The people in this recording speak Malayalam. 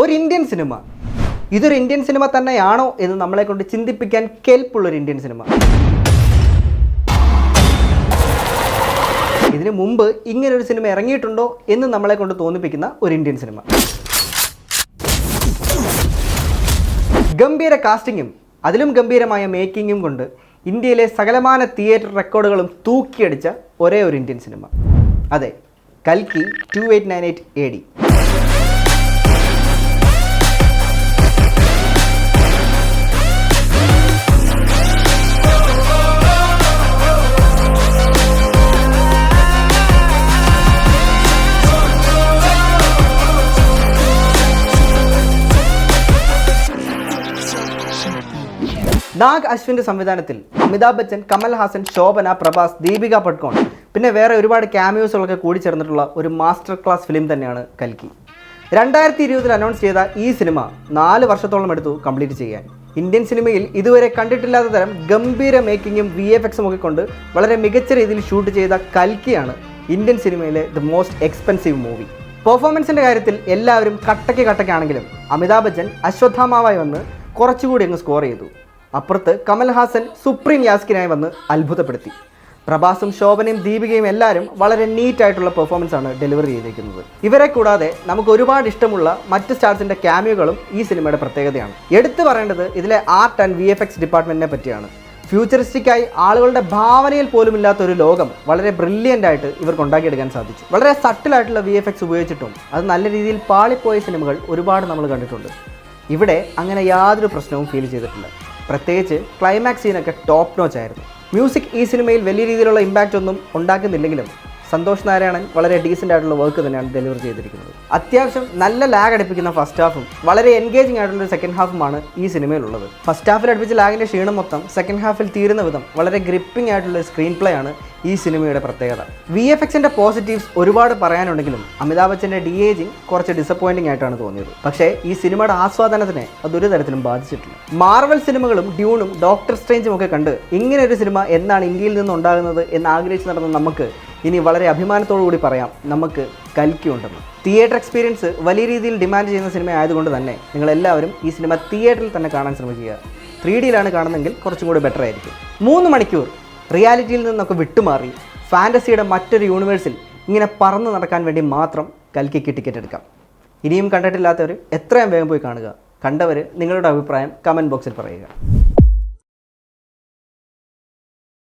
ഒരു ഇന്ത്യൻ സിനിമ. ഇതൊരു ഇന്ത്യൻ സിനിമ തന്നെയാണോ എന്ന് നമ്മളെ കൊണ്ട് ചിന്തിപ്പിക്കാൻ കെൽപ്പുള്ളൊരു ഇന്ത്യൻ സിനിമ. ഇതിനു മുമ്പ് ഇങ്ങനൊരു സിനിമ ഇറങ്ങിയിട്ടുണ്ടോ എന്ന് നമ്മളെ കൊണ്ട് തോന്നിപ്പിക്കുന്ന ഒരു ഇന്ത്യൻ സിനിമ. ഗംഭീര കാസ്റ്റിങ്ങും അതിലും ഗംഭീരമായ മേക്കിങ്ങും കൊണ്ട് ഇന്ത്യയിലെ സകലമാന തിയേറ്റർ റെക്കോർഡുകളും തൂക്കിയടിച്ച ഒരേ ഒരു ഇന്ത്യൻ സിനിമ. അതെ കൽക്കി two eight nine eight A D. Nag അശ്വിന്റെ സംവിധാനത്തിൽ അമിതാഭ് ബച്ചൻ കമൽ ഹാസൻ ശോഭന പ്രഭാസ് ദീപിക പട്കോൺ. പിന്നെ വേറെ ഒരുപാട് ക്യാമിയോസുകളൊക്കെ കൂടിച്ചേർന്നിട്ടുള്ള ഒരു മാസ്റ്റർ ക്ലാസ് ഫിലിം തന്നെയാണ് കൽക്കി. രണ്ടായിരത്തി ഇരുപതിൽ അനൗൺസ് ചെയ്ത ഈ സിനിമ നാല് വർഷത്തോളം എടുത്തു കംപ്ലീറ്റ് ചെയ്യാൻ. ഇന്ത്യൻ സിനിമയിൽ ഇതുവരെ കണ്ടിട്ടില്ലാത്ത തരം ഗംഭീര മേക്കിങ്ങും വി എഫ് എക്സും ഒക്കെ കൊണ്ട് വളരെ മികച്ച രീതിയിൽ ഷൂട്ട് ചെയ്ത കൽക്കിയാണ് ഇന്ത്യൻ സിനിമയിലെ ദ മോസ്റ്റ് എക്സ്പെൻസീവ് മൂവി പെർഫോമൻസിന്റെ കാര്യത്തിൽ എല്ലാവരും കട്ടയ്ക്ക് കട്ടയ്ക്കാണെങ്കിലും അമിതാഭ് ബച്ചൻ അശ്വത്ഥാമാവായി വന്ന് കുറച്ചുകൂടി അങ്ങ് സ്കോർ ചെയ്തു. അപ്പുറത്ത് കമൽഹാസൻ സുപ്രീം യാസ്കിനായി വന്ന് അത്ഭുതപ്പെടുത്തി. പ്രഭാസും ശോഭനയും ദീപികയും എല്ലാവരും വളരെ നീറ്റായിട്ടുള്ള പെർഫോമൻസ് ആണ് ഡെലിവറി ചെയ്തിരിക്കുന്നത് ഇവരെ കൂടാതെ നമുക്ക് ഒരുപാട് ഇഷ്ടമുള്ള മറ്റ് സ്റ്റാർസിന്റെ ക്യാമിയോകളും ഈ സിനിമയുടെ പ്രത്യേകതയാണ്. എടുത്തു പറയേണ്ടത് ഇതിലെ art and V F X ഡിപ്പാർട്ട്മെന്റിനെ പറ്റിയാണ്. ഫ്യൂച്ചറിസ്റ്റിക്കായി ആളുകളുടെ ഭാവനയിൽ പോലും ഇല്ലാത്ത ഒരു ലോകം വളരെ ബ്രില്യന്റ് ആയിട്ട് ഇവർക്ക് ഉണ്ടാക്കിയെടുക്കാൻ സാധിച്ചു. വളരെ സട്ടിലായിട്ടുള്ള വി എഫ് എക്സ് ഉപയോഗിച്ചിട്ടും അത് നല്ല രീതിയിൽ പാളിപ്പോയ സിനിമകൾ ഒരുപാട് നമ്മൾ കണ്ടിട്ടുണ്ട്. ഇവിടെ അങ്ങനെ യാതൊരു പ്രശ്നവും ഫീൽ ചെയ്തിട്ടില്ല. പ്രത്യേകിച്ച് ക്ലൈമാക്സ് സീനൊക്കെ ടോപ്പ് നോച്ച് ആയിരുന്നു. മ്യൂസിക് ഈ സിനിമയിൽ വലിയ രീതിയിലുള്ള ഇമ്പാക്റ്റ് ഒന്നും ഉണ്ടാക്കുന്നില്ലെങ്കിലും സന്തോഷ് നാരായണൻ വളരെ ഡീസന്റ് ആയിട്ടുള്ള വർക്ക് തന്നെയാണ് ഡെലിവർ ചെയ്തിരിക്കുന്നത്. അത്യാവശ്യം നല്ല ലാഗ് അടുപ്പിക്കുന്ന ഫസ്റ്റ് ഹാഫും വളരെ എൻഗേജിംഗ് ആയിട്ടുള്ള സെക്കൻഡ് ഹാഫുമാണ് ഈ സിനിമയിലുള്ളത് ഫസ്റ്റ് ഹാഫിൽ അടുപ്പിച്ച ലാഗിന്റെ ക്ഷീണം മൊത്തം സെക്കൻഡ് ഹാഫിൽ തീരുന്ന വിധം വളരെ ഗ്രിപ്പിംഗ് ആയിട്ടുള്ള സ്ക്രീൻ പ്ലേ ആണ് ഈ സിനിമയുടെ പ്രത്യേകത. വി എഫ് എക്സിന്റെ പോസിറ്റീവ്സ് ഒരുപാട് പറയാനുണ്ടെങ്കിലും അമിതാഭ് ബച്ചന്റെ ഡി ഏജിങ് കുറച്ച് ഡിസപ്പോയിന്റിംഗ് ആയിട്ടാണ് തോന്നിയത്. പക്ഷേ ഈ സിനിമയുടെ ആസ്വാദനത്തിനെ അതൊരു തരത്തിലും ബാധിച്ചിട്ടില്ല. മാർവൽ സിനിമകളും ഡ്യൂണും ഡോക്ടർ സ്ട്രേഞ്ചും ഒക്കെ കണ്ട് ഇങ്ങനെ ഒരു സിനിമ എന്നാണ് ഇന്ത്യയിൽ നിന്ന് ഉണ്ടാകുന്നത് എന്ന് ആഗ്രഹിച്ച് നടന്ന നമുക്ക് ഇനി വളരെ അഭിമാനത്തോടു കൂടി പറയാം. നമുക്ക് കൽക്കി ഉണ്ടെന്ന് തിയേറ്റർ എക്സ്പീരിയൻസ് വലിയ രീതിയിൽ ഡിമാൻഡ് ചെയ്യുന്ന സിനിമ ആയതുകൊണ്ട് തന്നെ നിങ്ങൾ എല്ലാവരും ഈ സിനിമ തിയേറ്ററിൽ തന്നെ കാണാൻ ശ്രമിക്കുക. ത്രീ ഡിയിലാണ് കാണുന്നതെങ്കിൽ കുറച്ചും കൂടി ബെറ്റർ ആയിരിക്കും. മൂന്ന് മണിക്കൂർ റിയാലിറ്റിയിൽ നിന്നൊക്കെ വിട്ടുമാറി ഫാന്റസിയുടെ മറ്റൊരു യൂണിവേഴ്സിൽ ഇങ്ങനെ പറന്ന് നടക്കാൻ വേണ്ടി മാത്രം കൽക്കിക്ക് ടിക്കറ്റ് എടുക്കാം. ഇനിയും കണ്ടിട്ടില്ലാത്തവർ എത്രയും വേഗം പോയി കാണുക. കണ്ടവർ നിങ്ങളുടെ അഭിപ്രായം കമന്റ് ബോക്സിൽ പറയുക.